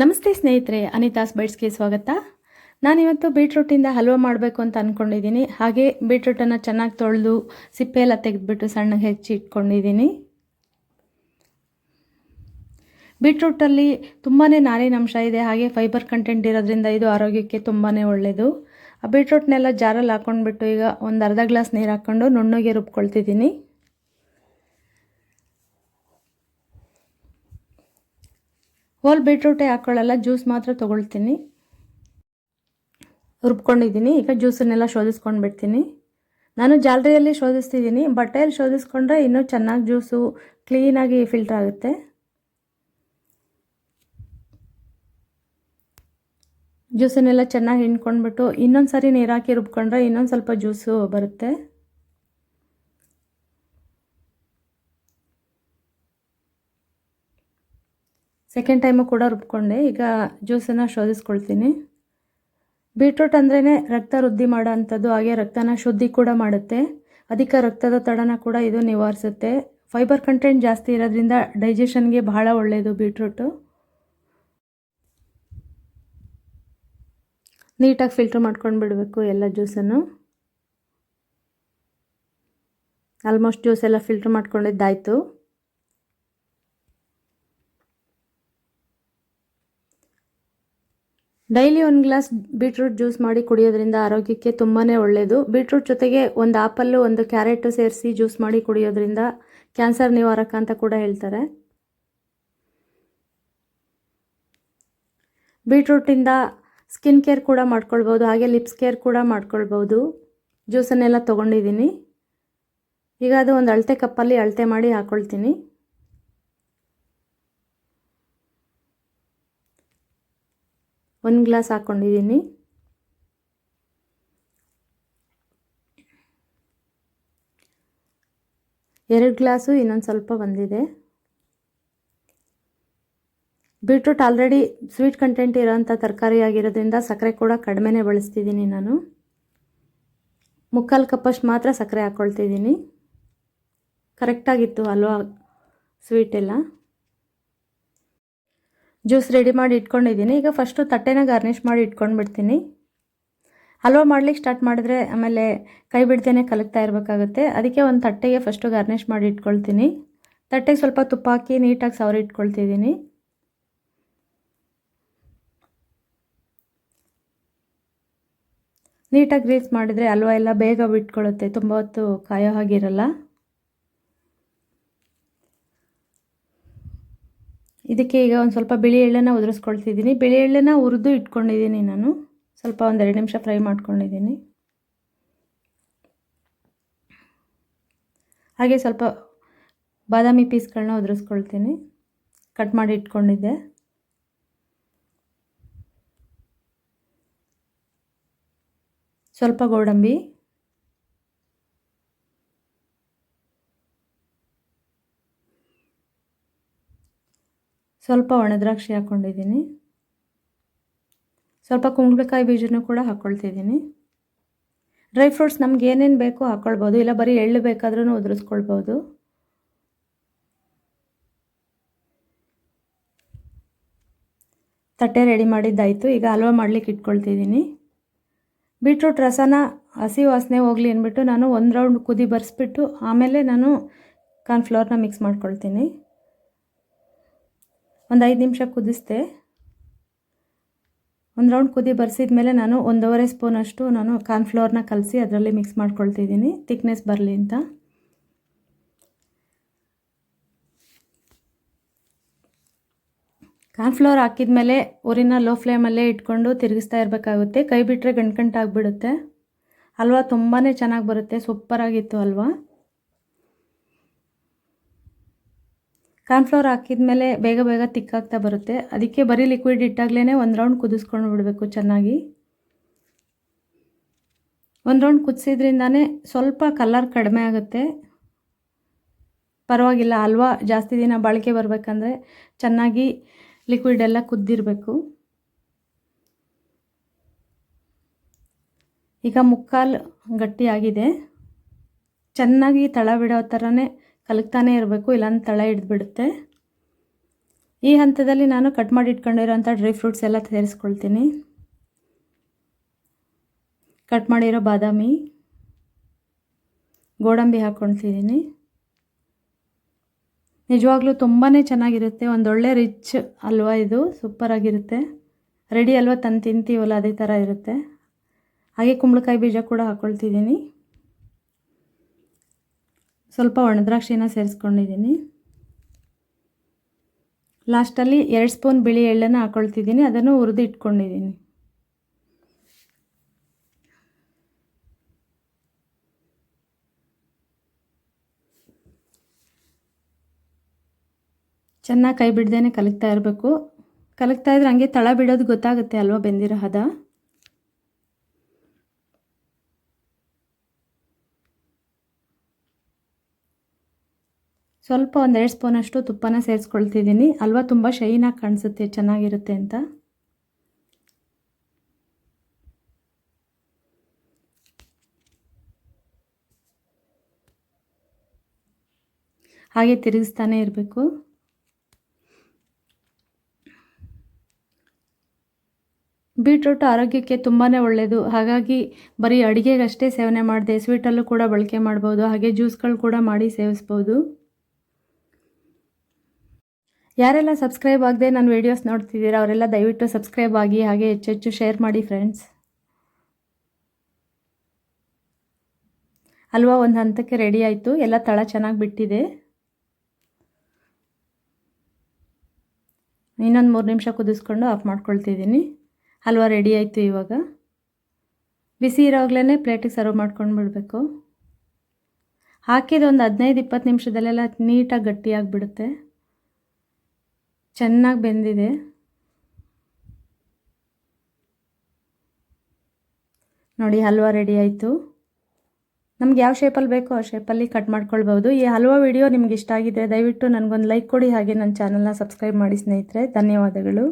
ನಮಸ್ತೆ ಸ್ನೇಹಿತರೆ ಅನಿತಾಸ್ ಬೈಟ್ಸ್ಗೆ ಸ್ವಾಗತ. ನಾನಿವತ್ತು ಬೀಟ್ರೂಟಿಂದ ಹಲ್ವಾ ಮಾಡಬೇಕು ಅಂತ ಅಂದ್ಕೊಂಡಿದ್ದೀನಿ ಹಾಗೆ ಬೀಟ್ರೂಟನ್ನು ಚೆನ್ನಾಗಿ ತೊಳೆದು ಸಿಪ್ಪೆ ಎಲ್ಲ ತೆಗೆದುಬಿಟ್ಟು ಸಣ್ಣಗೆ ಹೆಚ್ಚಿ ಇಟ್ಕೊಂಡಿದ್ದೀನಿ. ಬೀಟ್ರೂಟಲ್ಲಿ ತುಂಬಾ ನಾರಿನಂಶ ಇದೆ. ಹಾಗೆ ಫೈಬರ್ ಕಂಟೆಂಟ್ ಇರೋದ್ರಿಂದ ಇದು ಆರೋಗ್ಯಕ್ಕೆ ತುಂಬಾ ಒಳ್ಳೆಯದು ಆ ಬೀಟ್ರೂಟ್ನೆಲ್ಲ ಜಾರಲ್ಲಿ ಹಾಕ್ಕೊಂಡ್ಬಿಟ್ಟು ಈಗ ಒಂದು ಅರ್ಧ ಗ್ಲಾಸ್ ನೀರು ಹಾಕ್ಕೊಂಡು ನುಣ್ಣಗೆ ರುಬ್ಕೊಳ್ತಿದ್ದೀನಿ. ಹೋಲ್ ಬೀಟ್ರೂಟೇ ಹಾಕ್ಕೊಳ್ಳಲ್ಲ ಜ್ಯೂಸ್ ಮಾತ್ರ ತೊಗೊಳ್ತೀನಿ. ರುಬ್ಕೊಂಡಿದ್ದೀನಿ, ಈಗ ಜ್ಯೂಸನ್ನೆಲ್ಲ ಶೋಧಿಸ್ಕೊಂಡು ಬಿಡ್ತೀನಿ. ನಾನು ಜಾಲರಿಯಲ್ಲಿ ಶೋಧಿಸ್ತಿದ್ದೀನಿ ಬಟ್ಟೆಯಲ್ಲಿ ಶೋಧಿಸ್ಕೊಂಡ್ರೆ ಇನ್ನೂ ಚೆನ್ನಾಗಿ ಜ್ಯೂಸು ಕ್ಲೀನಾಗಿ ಫಿಲ್ಟರ್ ಆಗುತ್ತೆ. ಜ್ಯೂಸನ್ನೆಲ್ಲ ಚೆನ್ನಾಗಿ ಹಿಂಡ್ಕೊಂಡ್ಬಿಟ್ಟು ಇನ್ನೊಂದು ಸಾರಿ ನೀರು ಹಾಕಿ ರುಬ್ಕೊಂಡ್ರೆ ಇನ್ನೊಂದು ಸ್ವಲ್ಪ ಜ್ಯೂಸು ಬರುತ್ತೆ. ಸೆಕೆಂಡ್ ಟೈಮು ಕೂಡ ರುಬ್ಕೊಂಡೆ. ಈಗ ಜ್ಯೂಸನ್ನು ಶೋಧಿಸ್ಕೊಳ್ತೀನಿ. ಬೀಟ್ರೂಟ್ ಅಂದ್ರೇ ರಕ್ತ ವೃದ್ಧಿ ಮಾಡೋ ಅಂಥದ್ದು ಹಾಗೆ ರಕ್ತನ ಶುದ್ಧಿ ಕೂಡ ಮಾಡುತ್ತೆ. ಅಧಿಕ ರಕ್ತದ ತಡನ ಕೂಡ ಇದು ನಿವಾರಿಸುತ್ತೆ. ಫೈಬರ್ ಕಂಟೆಂಟ್ ಜಾಸ್ತಿ ಇರೋದ್ರಿಂದ ಡೈಜೆಷನ್ಗೆ ಬಹಳ ಒಳ್ಳೆಯದು ಬೀಟ್ರೂಟು ನೀಟಾಗಿ ಫಿಲ್ಟ್ರ್ ಮಾಡ್ಕೊಂಡು ಬಿಡಬೇಕು ಎಲ್ಲ ಜ್ಯೂಸನ್ನು ಆಲ್ಮೋಸ್ಟ್ ಜ್ಯೂಸ್ ಎಲ್ಲ ಫಿಲ್ಟ್ರ್ ಮಾಡ್ಕೊಂಡಿದ್ದಾಯಿತು. ಡೈಲಿ ಒಂದು ಗ್ಲಾಸ್ ಬೀಟ್ರೂಟ್ ಜ್ಯೂಸ್ ಮಾಡಿ ಕುಡಿಯೋದ್ರಿಂದ ಆರೋಗ್ಯಕ್ಕೆ ತುಂಬಾ ಒಳ್ಳೆಯದು ಬೀಟ್ರೂಟ್ ಜೊತೆಗೆ ಒಂದು ಆಪಲ್ಲು, ಒಂದು ಕ್ಯಾರೆಟು ಸೇರಿಸಿ ಜ್ಯೂಸ್ ಮಾಡಿ ಕುಡಿಯೋದ್ರಿಂದ ಕ್ಯಾನ್ಸರ್ ನಿವಾರಕ ಅಂತ ಕೂಡ ಹೇಳ್ತಾರೆ. ಬೀಟ್ರೂಟಿಂದ ಸ್ಕಿನ್ ಕೇರ್ ಕೂಡ ಮಾಡ್ಕೊಳ್ಬೋದು, ಹಾಗೆ ಲಿಪ್ಸ್ ಕೇರ್ ಕೂಡ ಮಾಡ್ಕೊಳ್ಬೋದು. ಜ್ಯೂಸನ್ನೆಲ್ಲ ತೊಗೊಂಡಿದ್ದೀನಿ. ಈಗ ಅದು ಒಂದು ಅಳತೆ ಕಪ್ಪಲ್ಲಿ ಅಳತೆ ಮಾಡಿ ಹಾಕ್ಕೊಳ್ತೀನಿ ಒಂದು ಗ್ಲಾಸ್ ಹಾಕ್ಕೊಂಡಿದ್ದೀನಿ ಎರಡು ಗ್ಲಾಸು ಇನ್ನೊಂದು ಸ್ವಲ್ಪ ಬಂದಿದೆ. ಬೀಟ್ರೂಟ್ ಆಲ್ರೆಡಿ ಸ್ವೀಟ್ ಕಂಟೆಂಟ್ ಇರೋಂಥ ತರಕಾರಿ ಆಗಿರೋದ್ರಿಂದ ಸಕ್ಕರೆ ಕೂಡ ಕಡಿಮೆನೇ ಬಳಸ್ತಿದ್ದೀನಿ ನಾನು. ಮುಕ್ಕಾಲು ಕಪ್ಪಷ್ಟು ಮಾತ್ರ ಸಕ್ಕರೆ ಹಾಕ್ಕೊಳ್ತಿದ್ದೀನಿ ಕರೆಕ್ಟಾಗಿತ್ತು ಅಲ್ವಾ ಸ್ವೀಟ್ ಎಲ್ಲ. ಜ್ಯೂಸ್ ರೆಡಿ ಮಾಡಿ ಇಟ್ಕೊಂಡಿದ್ದೀನಿ. ಈಗ ಫಸ್ಟು ತಟ್ಟೆನ ಗಾರ್ನಿಷ್ ಮಾಡಿ ಇಟ್ಕೊಂಡ್ಬಿಡ್ತೀನಿ. ಹಲ್ವಾ ಮಾಡ್ಲಿಕ್ಕೆ ಸ್ಟಾರ್ಟ್ ಮಾಡಿದ್ರೆ ಆಮೇಲೆ ಕೈ ಬಿಡ್ತೇನೆ ಕಲಕ್ತಾ ಇರಬೇಕಾಗುತ್ತೆ. ಅದಕ್ಕೆ ಒಂದು ತಟ್ಟೆಗೆ ಫಸ್ಟು ಗಾರ್ನಿಷ್ ಮಾಡಿ ಇಟ್ಕೊಳ್ತೀನಿ. ತಟ್ಟೆಗೆ ಸ್ವಲ್ಪ ತುಪ್ಪ ಹಾಕಿ ನೀಟಾಗಿ ಸವರಿ ಇಟ್ಕೊಳ್ತಿದ್ದೀನಿ. ನೀಟಾಗಿ ಗ್ರೀಸ್ ಮಾಡಿದರೆ ಹಲ್ವಾ ಎಲ್ಲ ಬೇಗ ಬಿಟ್ಕೊಳ್ಳುತ್ತೆ ತುಂಬ ಹೊತ್ತು ಕಾಯೋ ಹಾಗಿರಲ್ಲ ಇದಕ್ಕೆ ಈಗ ಒಂದು ಸ್ವಲ್ಪ ಬಿಳಿ ಎಳ್ಳನ್ನು ಉದುರಿಸ್ಕೊಳ್ತಿದ್ದೀನಿ. ಬಿಳಿ ಎಳ್ಳನ್ನು ಹುರಿದು ಇಟ್ಕೊಂಡಿದ್ದೀನಿ ನಾನು. ಸ್ವಲ್ಪ ಒಂದೆರಡು ನಿಮಿಷ ಫ್ರೈ ಮಾಡ್ಕೊಂಡಿದ್ದೀನಿ. ಹಾಗೆ ಸ್ವಲ್ಪ ಬಾದಾಮಿ ಪೀಸ್ಗಳನ್ನ ಉದುರಿಸ್ಕೊಳ್ತೀನಿ. ಕಟ್ ಮಾಡಿ ಇಟ್ಕೊಂಡಿದ್ದೆ. ಸ್ವಲ್ಪ ಗೋಡಂಬಿ. ಸ್ವಲ್ಪ ಒಣದ್ರಾಕ್ಷಿ ಹಾಕ್ಕೊಂಡಿದ್ದೀನಿ ಸ್ವಲ್ಪ ಕುಂಬಳಕಾಯಿ ಬೀಜನೂ ಕೂಡ ಹಾಕ್ಕೊಳ್ತಿದ್ದೀನಿ ಡ್ರೈ ಫ್ರೂಟ್ಸ್ ನಮ್ಗೆ ಏನೇನು ಬೇಕೋ ಹಾಕ್ಕೊಳ್ಬೋದು ಇಲ್ಲ ಬರೀ ಎಳ್ಳು ಬೇಕಾದ್ರೂ ಉದುರಿಸ್ಕೊಳ್ಬೋದು. ತಟ್ಟೆ ರೆಡಿ ಮಾಡಿದ್ದಾಯಿತು, ಈಗ ಹಲ್ವಾ ಮಾಡಲಿಕ್ಕೆ ಇಟ್ಕೊಳ್ತಿದ್ದೀನಿ. ಬೀಟ್ರೂಟ್ ರಸನ ಹಸಿ ವಾಸನೆ ಹೋಗಲಿ ಅಂದ್ಬಿಟ್ಟು ನಾನು ಒಂದು ರೌಂಡ್ ಕುದಿ ಬರೆಸ್ಬಿಟ್ಟು ಆಮೇಲೆ ನಾನು ಕಾರ್ನ್ಫ್ಲವರ್ನ ಮಿಕ್ಸ್ ಮಾಡ್ಕೊಳ್ತೀನಿ. ಒಂದು ಐದು ನಿಮಿಷ ಕುದಿಸ್ದೆ. ಒಂದು ರೌಂಡ್ ಕುದಿ ಬರ್ಸಿದ ಮೇಲೆ ನಾನು ಒಂದೂವರೆ ಸ್ಪೂನಷ್ಟು ನಾನು ಕಾರ್ನ್ಫ್ಲೋರ್ನ ಕಲಸಿ ಅದರಲ್ಲಿ ಮಿಕ್ಸ್ ಮಾಡ್ಕೊಳ್ತಿದ್ದೀನಿ. ತಿಕ್ನೆಸ್ ಬರಲಿ ಅಂತ. ಕಾರ್ನ್ಫ್ಲೋರ್ ಹಾಕಿದ ಮೇಲೆ ಊರಿನ ಲೋ ಫ್ಲೇಮಲ್ಲೇ ಇಟ್ಕೊಂಡು ತಿರುಗಿಸ್ತಾ ಇರಬೇಕಾಗುತ್ತೆ. ಕೈ ಬಿಟ್ಟರೆ ಗಂಟು ಆಗಿಬಿಡುತ್ತೆ ಹಲ್ವಾ ತುಂಬಾ ಚೆನ್ನಾಗಿ ಬರುತ್ತೆ. ಸೂಪರಾಗಿತ್ತು ಹಲ್ವಾ. ಕಾರ್ನ್ಫ್ಲವರ್ ಹಾಕಿದ ಮೇಲೆ ಬೇಗ ಬೇಗ ತಿಕ್ಕಾಗ್ತಾ ಬರುತ್ತೆ. ಅದಕ್ಕೆ ಬರೀ ಲಿಕ್ವಿಡ್ ಇಟ್ಟಾಗಲೇ ಒಂದು ರೌಂಡ್ ಕುದಿಸ್ಕೊಂಡು ಬಿಡಬೇಕು ಚೆನ್ನಾಗಿ. ಒಂದು ರೌಂಡ್ ಕುದಿಸಿದ್ರಿಂದನೇ ಸ್ವಲ್ಪ ಕಲರ್ ಕಡಿಮೆ ಆಗುತ್ತೆ. ಪರವಾಗಿಲ್ಲ, ಹಲ್ವಾ ಜಾಸ್ತಿ ದಿನ ಬಾಳಿಕೆ ಬರಬೇಕಂದ್ರೆ ಚೆನ್ನಾಗಿ ಲಿಕ್ವಿಡ್ ಎಲ್ಲ ಕುದ್ದಿರಬೇಕು. ಈಗ ಮುಕ್ಕಾಲು ಗಟ್ಟಿಯಾಗಿದೆ. ಚೆನ್ನಾಗಿ ತಳ ಬಿಡೋ ಥರನೇ ಕಲಕ್ತಾನೆ ಇರಬೇಕು, ಇಲ್ಲಾಂದ್ರೆ ತಳ ಹಿಡಿದ್ಬಿಡುತ್ತೆ. ಈ ಹಂತದಲ್ಲಿ ನಾನು ಕಟ್ ಮಾಡಿ ಇಟ್ಕೊಂಡಿರೋಂಥ ಡ್ರೈ ಫ್ರೂಟ್ಸ್ ಎಲ್ಲ ಸೇರಿಸ್ಕೊಳ್ತೀನಿ ಕಟ್ ಮಾಡಿರೋ ಬಾದಾಮಿ, ಗೋಡಂಬಿ ಹಾಕ್ಕೊಳ್ತಿದ್ದೀನಿ ನಿಜವಾಗ್ಲೂ ತುಂಬಾ ಚೆನ್ನಾಗಿರುತ್ತೆ, ಒಂದೊಳ್ಳೆ ರಿಚ್ ಅಲ್ವಾ ಇದು ಸೂಪರಾಗಿರುತ್ತೆ ರೆಡಿ ಅಲ್ವಾ ತಂದು ತಿಂತೀವಲ್ಲ, ಅದೇ ಥರ ಇರುತ್ತೆ. ಹಾಗೆ ಕುಂಬಳಕಾಯಿ ಬೀಜ ಕೂಡ ಹಾಕ್ಕೊಳ್ತಿದ್ದೀನಿ. ಸ್ವಲ್ಪ ಒಣದ್ರಾಕ್ಷಿನ ಸೇರಿಸ್ಕೊಂಡಿದ್ದೀನಿ. ಲಾಸ್ಟಲ್ಲಿ ಎರಡು ಸ್ಪೂನ್ ಬಿಳಿ ಎಳ್ಳನ್ನು ಹಾಕ್ಕೊಳ್ತಿದ್ದೀನಿ ಅದನ್ನು ಹುರಿದು ಇಟ್ಕೊಂಡಿದ್ದೀನಿ ಚೆನ್ನಾಗಿ ಕೈ ಬಿಡ್ದೇ ಕಲಕ್ತಾ ಇರಬೇಕು. ಕಲಕ್ತಾ ಇದ್ರೆ ಹಂಗೆ ತಳ ಬಿಡೋದು ಗೊತ್ತಾಗುತ್ತೆ ಅಲ್ವಾ ಬೆಂದಿರೋ ಹದ? ಸ್ವಲ್ಪ ಒಂದೆರಡು ಸ್ಪೂನಷ್ಟು ತುಪ್ಪನ ಸೇರಿಸ್ಕೊಳ್ತಿದ್ದೀನಿ. ಅಲ್ವ ತುಂಬ ಶೈನಾಗಿ ಕಾಣಿಸುತ್ತೆ, ಚೆನ್ನಾಗಿರುತ್ತೆ ಅಂತ. ಹಾಗೆ ತಿರುಗಿಸ್ತಾನೆ ಇರಬೇಕು. ಬೀಟ್ರೂಟ್ ಆರೋಗ್ಯಕ್ಕೆ ತುಂಬಾ ಒಳ್ಳೆಯದು ಹಾಗಾಗಿ ಬರೀ ಅಡುಗೆಗಷ್ಟೇ ಸೇವನೆ ಮಾಡಿದೆ, ಸ್ವೀಟಲ್ಲೂ ಕೂಡ ಬಳಕೆ ಮಾಡ್ಬೋದು, ಹಾಗೆ ಜ್ಯೂಸ್ಗಳು ಕೂಡ ಮಾಡಿ ಸೇವಿಸ್ಬೋದು. ಯಾರೆಲ್ಲ ಸಬ್ಸ್ಕ್ರೈಬ್ ಆಗದೆ ನನ್ನ ವೀಡಿಯೋಸ್ ನೋಡ್ತಿದ್ದೀರಾ, ಅವರೆಲ್ಲ ದಯವಿಟ್ಟು ಸಬ್ಸ್ಕ್ರೈಬ್ ಆಗಿ, ಹಾಗೆ ಹೆಚ್ಚು ಹೆಚ್ಚು ಶೇರ್ ಮಾಡಿ ಫ್ರೆಂಡ್ಸ್ ಅಲ್ವಾ, ಒಂದು ಹಂತಕ್ಕೆ ರೆಡಿ ಆಯಿತು. ಎಲ್ಲ ತಳ ಚೆನ್ನಾಗಿ ಬಿಟ್ಟಿದೆ. ಇನ್ನೊಂದು ಮೂರು ನಿಮಿಷ ಕುದಿಸ್ಕೊಂಡು ಆಫ್ ಮಾಡ್ಕೊಳ್ತಿದ್ದೀನಿ. ಹಲ್ವಾ ರೆಡಿ ಆಯಿತು ಇವಾಗ. ಬಿಸಿ ಇರೋವಾಗಲೇ ಪ್ಲೇಟಿಗೆ ಸರ್ವ್ ಮಾಡ್ಕೊಂಡು ಬಿಡಬೇಕು. ಹಾಕಿದ ಒಂದು ಹದಿನೈದು ಇಪ್ಪತ್ತು ನಿಮಿಷದಲ್ಲೆಲ್ಲ ನೀಟಾಗಿ ಗಟ್ಟಿಯಾಗಿಬಿಡುತ್ತೆ ಚೆನ್ನಾಗಿ ಬೆಂದಿದೆ. ನೋಡಿ, ಹಲ್ವಾ ರೆಡಿ ಆಯಿತು. ನಮ್ಗೆ ಯಾವ ಶೇಪಲ್ಲಿ ಬೇಕೋ ಆ ಶೇಪಲ್ಲಿ ಕಟ್ ಮಾಡ್ಕೊಳ್ಬೋದು ಈ ಹಲ್ವಾ ವಿಡಿಯೋ ನಿಮ್ಗೆ ಇಷ್ಟ ಆಗಿದೆ ದಯವಿಟ್ಟು ನನಗೊಂದು ಲೈಕ್ ಕೊಡಿ ಹಾಗೆ ನನ್ನ ಚಾನಲ್ನ ಸಬ್ಸ್ಕ್ರೈಬ್ ಮಾಡಿ ಸ್ನೇಹಿತರೆ. ಧನ್ಯವಾದಗಳು.